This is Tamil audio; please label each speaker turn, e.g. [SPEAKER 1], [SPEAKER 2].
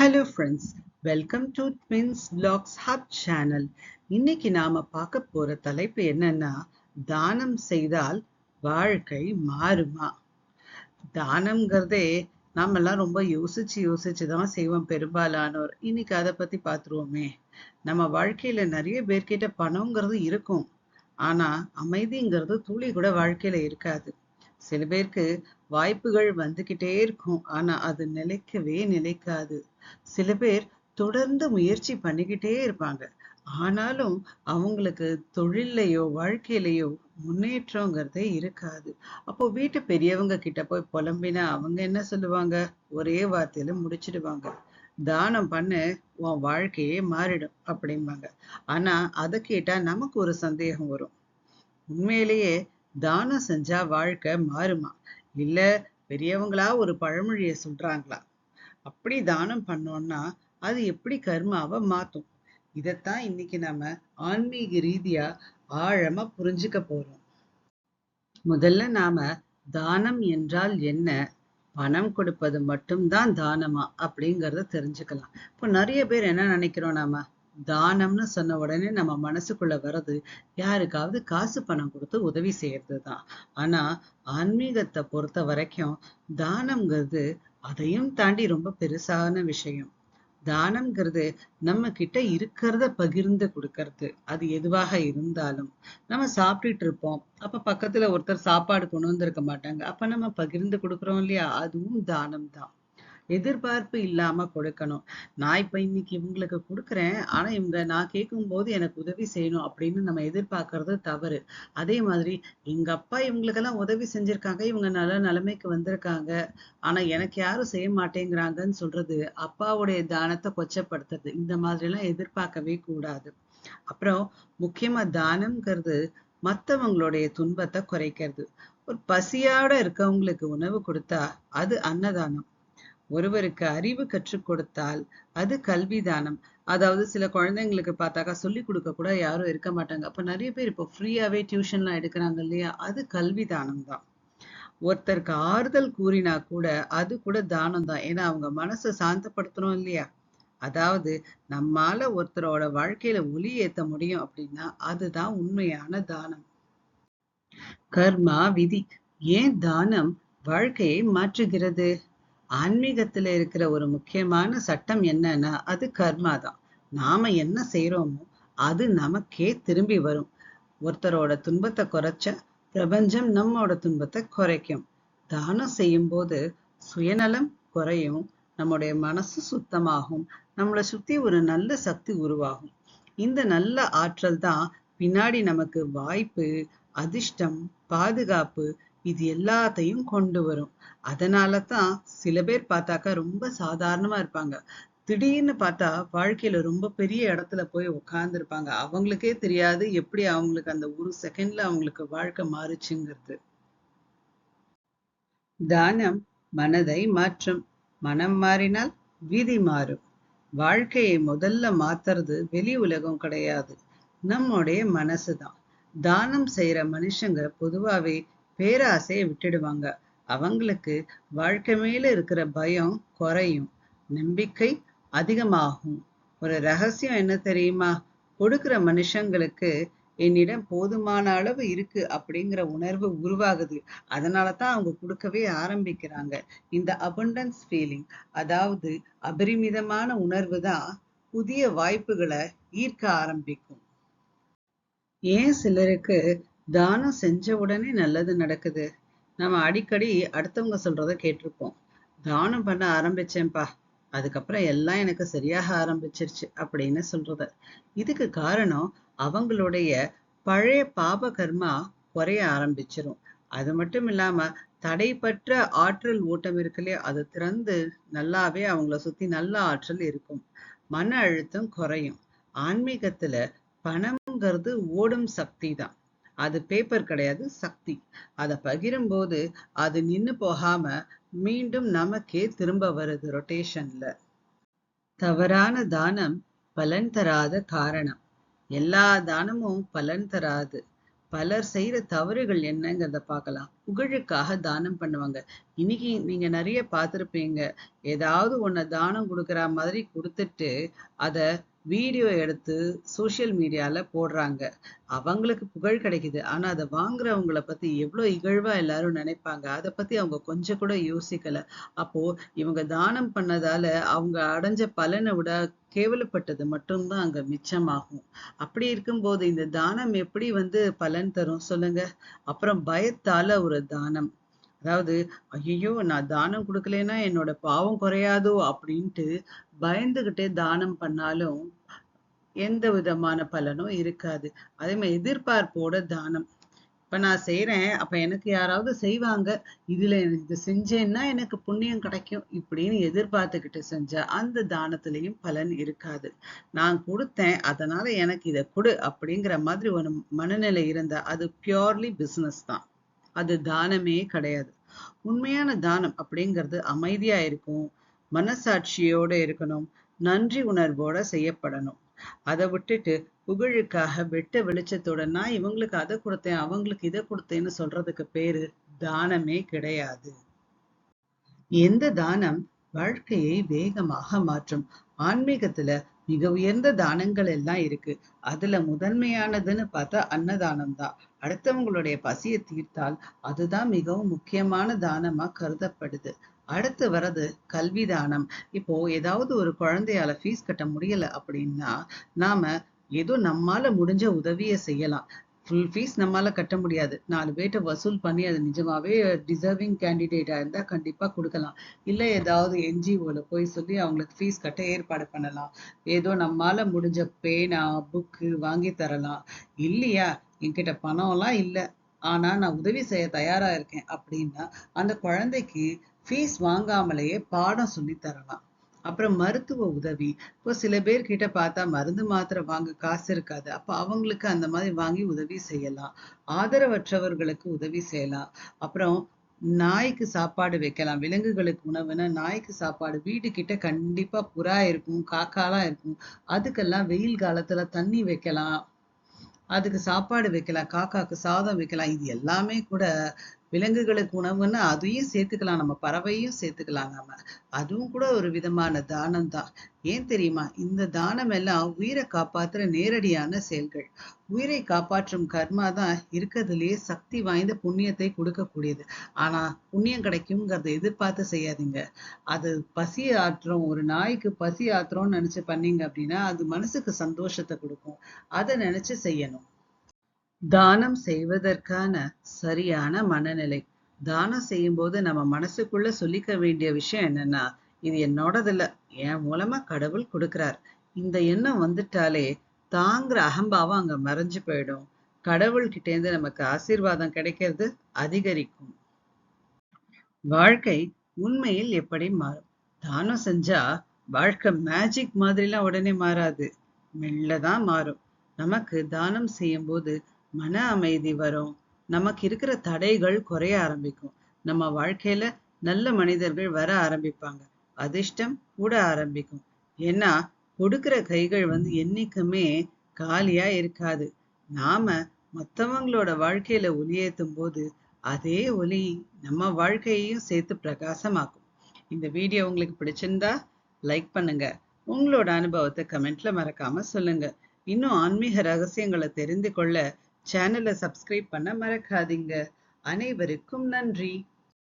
[SPEAKER 1] Hello friends welcome to twins blogs hub channel இன்னைக்கு நாம பார்க்க போற தலைப்பு என்னன்னா தானம் செய்தால் வாழ்க்கை மாறுமா? தானம்ங்கிறதே நாமெல்லாம் ரொம்ப யோசிச்சு யோசிச்சு தான் செய்வோம் பெரும்பாலானோர். இன்னைக்கு அதை பத்தி பார்த்துருவோமே. நம்ம வாழ்க்கையில நிறைய பேர்கிட்ட பணம்ங்கிறது இருக்கும். ஆனா அமைதிங்கிறது துளி கூட வாழ்க்கையில இருக்காது. சில பேருக்கு வாய்ப்புகள் வந்துகிட்டே இருக்கும். ஆனா அது நிலைக்கவே நிலைக்காது. சில பேர் தொடர்ந்து முயற்சி பண்ணிக்கிட்டே இருப்பாங்க. ஆனாலும் அவங்களுக்கு தொழில்லையோ வாழ்க்கையிலையோ முன்னேற்றங்கிறதே இருக்காது. அப்போ வீட்டு பெரியவங்க கிட்ட போய் புலம்பினா அவங்க என்ன சொல்லுவாங்க? ஒரே வார்த்தையில முடிச்சிடுவாங்க. தானம் பண்ணு உன் வாழ்க்கையே மாறிடும் அப்படிம்பாங்க. ஆனா அதை கேட்டா நமக்கு ஒரு சந்தேகம் வரும். உண்மையிலேயே தானம் செஞ்சா வாழ்க்கை மாறுமா? இல்ல பெரியவங்களா ஒரு பழமொழிய சொல்றாங்களா? அப்படி தானம் பண்ணோம்னா அது எப்படி கர்மாவை மாத்தும்? இதைத்தான் இன்னைக்கு நாம ஆன்மீக ரீதியா ஆழமா புரிஞ்சுக்க போறோம். முதல்ல நாம தானம் என்றால் என்ன? பணம் கொடுப்பது மட்டும்தான் தானமா? அப்படிங்கறத தெரிஞ்சுக்கலாம். இப்போ நிறைய பேர் என்ன நினைக்கிறோம் நாம? தானம்னு சொன்ன உடனே நம்ம மனசுக்குள்ள வர்றது யாருக்காவது காசு பணம் கொடுத்து உதவி செய்யறது தான் ஆனா ஆன்மீகத்தை பொறுத்த வரைக்கும் தானம்ங்கிறது அதையும் தாண்டி ரொம்ப பெருசான விஷயம். தானம்ங்கிறது நம்ம கிட்ட இருக்கிறத பகிர்ந்து கொடுக்கறது. அது எதுவாக இருந்தாலும் நம்ம சாப்பிட்டுட்டு இருப்போம். அப்ப பக்கத்துல ஒருத்தர் சாப்பாடு கொண்டு வந்திருக்க மாட்டாங்க. அப்ப நம்ம பகிர்ந்து கொடுக்குறோம் இல்லையா? அதுவும் தானம் தான் எதிர்பார்ப்பு இல்லாம கொடுக்கணும். நான் இப்ப இன்னைக்கு இவங்களுக்கு கொடுக்குறேன். ஆனா இவங்க நான் கேட்கும் போது எனக்கு உதவி செய்யணும் அப்படின்னு நம்ம எதிர்பார்க்கறது தவறு. அதே மாதிரி எங்க அப்பா இவங்களுக்கெல்லாம் உதவி செஞ்சிருக்காங்க. இவங்க நல்ல நிலைமைக்கு வந்திருக்காங்க. ஆனா எனக்கு யாரும் செய்ய மாட்டேங்கிறாங்கன்னு சொல்றது அப்பாவுடைய தானத்தை கொச்சப்படுத்துறது. இந்த மாதிரி எல்லாம் எதிர்பார்க்கவே கூடாது. அப்புறம் முக்கியமா தானம்ங்கிறது மத்தவங்களுடைய துன்பத்தை குறைக்கிறது. ஒரு பசியோட இருக்கவங்களுக்கு உணவு கொடுத்தா அது அன்னதானம். ஒருவருக்கு அறிவு கற்றுக் கொடுத்தால் அது கல்விதானம். அதாவது சில குழந்தைங்களுக்கு பார்த்தாக்கா சொல்லி கொடுக்க கூட யாரும் இருக்க மாட்டாங்க. அப்ப நிறைய பேர் இப்போ ஃப்ரீயாவே டியூஷன்லாம் எடுக்கிறாங்க இல்லையா? அது கல்விதானம் தான் ஒருத்தருக்கு ஆறுதல் கூறினா கூட அது கூட தானம் தான் ஏன்னா அவங்க மனசை சாந்தப்படுத்தணும் இல்லையா? அதாவது நம்மால ஒருத்தரோட வாழ்க்கையில ஒளி ஏத்த முடியும் அப்படின்னா அதுதான் உண்மையான தானம். கர்மா விதி. ஏன் தானம் வாழ்க்கையை மாற்றுகிறது? ஆன்மீகத்துல இருக்கிற ஒரு முக்கியமான சட்டம் என்னன்னா அது கர்மா தான். நாம என்ன செய்யறோமோ அது நமக்கே திரும்பி வரும். ஒருத்தரோட துன்பத்தை குறைச்ச பிரபஞ்சம் நம்மோட துன்பத்தை குறைக்கும். தானம் செய்யும் போது சுயநலம் குறையும் நம்முடைய மனசு சுத்தமாகும் நம்மளை சுத்தி ஒரு நல்ல சக்தி உருவாகும். இந்த நல்ல ஆற்றல் தான் பின்னாடி நமக்கு வாய்ப்பு அதிர்ஷ்டம் பாதுகாப்பு இது எல்லாத்தையும் கொண்டு வரும். அதனால தான் சில பேர் பார்த்தாக்கா ரொம்ப சாதாரணமா இருப்பாங்க. திடீர்னு பார்த்தா வாழ்க்கையில ரொம்ப பெரிய இடத்துல போய் உட்கார்ந்துருப்பாங்க அவங்களுக்கே தெரியாது எப்படி அவங்களுக்கு அந்த ஒரு செகண்ட்ல அவங்களுக்கு வாழ்க்கை மாறுச்சுங்கிறது. தானம் மனதை மாற்றும். மனம் மாறினால் விதி மாறும். வாழ்க்கையை முதல்ல மாத்துறது வெளி உலகம் கிடையாது. நம்முடைய மனசுதான். தானம் செய்யற மனுஷங்க பொதுவாவே பேராசையை விட்டுடுவாங்க. அவங்களுக்கு வாழ்க்கை மேல இருக்கிற பயம் குறையும். நம்பிக்கை அதிகமாகும். ஒரு ரகசியம் என்ன தெரியுமா? கொடுக்கிற மனுஷங்களுக்கு என்னிடம் போதுமான அளவு இருக்கு அப்படிங்கிற உணர்வு உருவாகுது. அதனாலதான் அவங்க கொடுக்கவே ஆரம்பிக்கிறாங்க. இந்த அபண்டன்ஸ் ஃபீலிங் அதாவது அபரிமிதமான உணர்வு தான் புதிய வாய்ப்புகளை ஈர்க்க ஆரம்பிக்கும். ஏன் சிலருக்கு தானம் செஞ்ச உடனே நல்லது நடக்குது. நம்ம அடிக்கடி அடுத்தவங்க சொல்றத கேட்டிருப்போம். தானம் பண்ண ஆரம்பிச்சேன்ப்பா. அதுக்கப்புறம் எல்லாம் எனக்கு சரியாக ஆரம்பிச்சிருச்சு அப்படின்னு சொல்றது. இதுக்கு காரணம் அவங்களுடைய பழைய பாப கர்மா குறைய ஆரம்பிச்சிரும். அது மட்டும் இல்லாம தடைப்பற்ற ஆற்றல் ஓட்டம் இருக்குல்லையே? அது திறந்து நல்லாவே அவங்கள சுத்தி நல்ல ஆற்றல் இருக்கும். மன அழுத்தம் குறையும். ஆன்மீகத்துல பணம்ங்கிறது ஓடும் சக்தி தான் அது பேப்பர் கிடையாது சக்தி. அதை பகிரும்போது அது நின்னு போகாம மீண்டும் நமக்கே திரும்ப வருது ரொட்டேஷன்ல தவறான தானம் பலன் தராத காரணம். எல்லா தானமும் பலன் தராது. பலர் செய்யற தவறுகள் என்னங்கிறத பார்க்கலாம். புகழுக்காக தானம் பண்ணுவாங்க. இன்னைக்கு நீங்க நிறைய பார்த்துருப்பீங்க. ஏதாவது ஒன்ன தானம் கொடுக்குற மாதிரி கொடுத்துட்டு அத வீடியோ எடுத்து சோஷியல் மீடியால போடுறாங்க. அவங்களுக்கு புகழ் கிடைக்குது. ஆனா அதை வாங்குறவங்கள பத்தி எவ்வளோ இகழ்வா எல்லாரும் நினைப்பாங்க? அதை பத்தி அவங்க கொஞ்சம் கூட யோசிக்கல. அப்போ இவங்க தானம் பண்ணதால அவங்க அடைஞ்ச பலனை விட கேவலப்பட்டது மட்டும்தான் அங்க மிச்சமாகும். அப்படி இருக்கும்போது இந்த தானம் எப்படி வந்து பலன் தரும் சொல்லுங்க? அப்புறம் பயத்தால ஒரு தானம். அதாவது ஐயோ நான் தானம் கொடுக்கலைன்னா என்னோட பாவம் குறையாதோ அப்படின்ட்டு பயந்துகிட்டே தானம் பண்ணாலும் எந்த விதமான பலனும் இருக்காது. அதே மாதிரி எதிர்பார்ப்போட தானம். இப்ப நான் செய்யறேன் அப்ப எனக்கு யாராவது செய்வாங்க இதுல இது செஞ்சேன்னா எனக்கு புண்ணியம் கிடைக்கும் இப்படின்னு எதிர்பார்த்துக்கிட்டு செஞ்சா அந்த தானத்திலையும் பலன் இருக்காது. நான் கொடுத்தேன் அதனால எனக்கு இதை கொடு அப்படிங்கிற மாதிரி ஒரு மனநிலை இருந்தா அது பியோர்லி பிசினஸ் தான். அது தானமே கிடையாது. உண்மையான தானம் அப்படிங்கிறது அமைதியா இருக்கும். மனசாட்சியோட இருக்கணும். நன்றி உணர்வோட செய்யப்படணும். அதை விட்டுட்டு புகழுக்காக வெட்ட வெளிச்சத்தோட நான் இவங்களுக்கு அதை கொடுத்தேன் அவங்களுக்கு இதை கொடுத்தேன்னு சொல்றதுக்கு பேரு தானமே கிடையாது. எந்த தானம் வாழ்க்கையை வேகமாக மாற்றும். ஆன்மீகத்துல மிக உயர்ந்த தானங்கள் எல்லாம் இருக்கு. அதுல முதன்மையானதுன்னு பார்த்தா அன்னதானம் தான். அடுத்தவங்களுடைய பசியை தீர்த்தால் அதுதான் மிகவும் முக்கியமான தானமா கருதப்படுது. அடுத்து வர்றது கல்வி தானம். இப்போ ஏதாவது ஒரு குழந்தையால ஃபீஸ் கட்ட முடியல அப்படின்னா நாம ஏதோ நம்மால முடிஞ்ச உதவியை செய்யலாம். ஃபுல் ஃபீஸ் நம்மளால கட்ட முடியாது. நாலு பேர்ட்ட வசூல் பண்ணி அது நிஜமாவே டிசர்விங் கேண்டிடேட்டா இருந்தா கண்டிப்பா கொடுக்கலாம். இல்ல ஏதாவது என்ஜிஓல போய் சொல்லி அவங்களுக்கு ஃபீஸ் கட்ட ஏற்பாடு பண்ணலாம். ஏதோ நம்மால முடிஞ்ச பேனா புக்கு வாங்கி தரலாம். இல்லையா? என்கிட்ட பணம்லாம் இல்லை. ஆனா நான் உதவி செய்ய தயாரா இருக்கேன் அப்படின்னா அந்த குழந்தைக்கு ஃபீஸ் வாங்காமலேயே பாடம் சொல்லி தரலாம். அப்புறம் மருத்துவ உதவி. இப்போ சில பேர் கிட்ட பார்த்தா மருந்து மாத்திரை வாங்க காசு இருக்காது. அப்ப அவங்களுக்கு அந்த மாதிரி வாங்கி உதவி செய்யலாம். ஆதரவற்றவர்களுக்கு உதவி செய்யலாம். அப்புறம் நாய்க்கு சாப்பாடு வைக்கலாம். விலங்குகளுக்கு உணவுனா நாய்க்கு சாப்பாடு வீடு கிட்ட கண்டிப்பா புறா இருக்கும் காக்காலாம் இருக்கும். அதுக்கெல்லாம் வெயில் காலத்துல தண்ணி வைக்கலாம். அதுக்கு சாப்பாடு வைக்கலாம் காக்காக்கு சாதம் வைக்கலாம். இது எல்லாமே கூட விலங்குகளுக்கு உணவுன்னு அதையும் சேர்த்துக்கலாம். நம்ம பறவையும் சேர்த்துக்கலாம் நாம. அதுவும் கூட ஒரு விதமான தானம் தான் ஏன் தெரியுமா? இந்த தானம் எல்லாம் உயிரை காப்பாத்துற நேரடியான செயல்கள். உயிரை காப்பாற்றும் கர்மா தான் இருக்கிறதுலயே சக்தி வாய்ந்த புண்ணியத்தை கொடுக்கக்கூடியது. ஆனா புண்ணியம் கிடைக்குங்கிறத எதிர்பார்த்து செய்யாதீங்க. அது பசி ஆற்றுறோம் ஒரு நாய்க்கு பசி ஆற்றுறோம்னு நினைச்சு பண்ணீங்க அப்படின்னா அது மனசுக்கு சந்தோஷத்தை கொடுக்கும். அதை நினைச்சு செய்யணும். தானம் செய்வதற்கான சரியான மனநிலை. தானம் செய்யும்போது நம்ம மனசுக்குள்ள சொல்லிக்க வேண்டிய விஷயம் என்னன்னா இது என்னோடது என் மூலமா கடவுள் கொடுக்கிறார். இந்த எண்ணம் வந்துட்டாலே தாங்குற அகம்பாவம் அங்க மறைஞ்சு போயிடும். கடவுள்கிட்டேருந்து நமக்கு ஆசீர்வாதம் கிடைக்கிறது அதிகரிக்கும். வாழ்க்கை உண்மையில் எப்படி மாறும்? தானம் செஞ்சா வாழ்க்கை மேஜிக் மாதிரிலாம் உடனே மாறாது. மெல்லதான் மாறும். நமக்கு தானம் செய்யும் போது மன அமைதி வரும். நமக்கு இருக்கிற தடைகள் குறைய ஆரம்பிக்கும். நம்ம வாழ்க்கையில நல்ல மனிதர்கள் வர ஆரம்பிப்பாங்க. அதிர்ஷ்டம் கூட ஆரம்பிக்கும். ஏன்னா கொடுக்கிற கைகள் வந்து என்னைக்குமே காலியா இருக்காது. நாம மத்தவங்களோட வாழ்க்கையில ஒளியேற்றும் போது அதே ஒளி நம்ம வாழ்க்கையையும் சேர்த்து பிரகாசமாக்கும். இந்த வீடியோ உங்களுக்கு பிடிச்சிருந்தா லைக் பண்ணுங்க. உங்களோட அனுபவத்தை கமெண்ட்ல மறக்காம சொல்லுங்க. இன்னும் ஆன்மீக ரகசியங்களை தெரிந்து கொள்ள சேனலை சப்ஸ்கிரைப் பண்ண மறக்காதீங்க. அனைவருக்கும் நன்றி.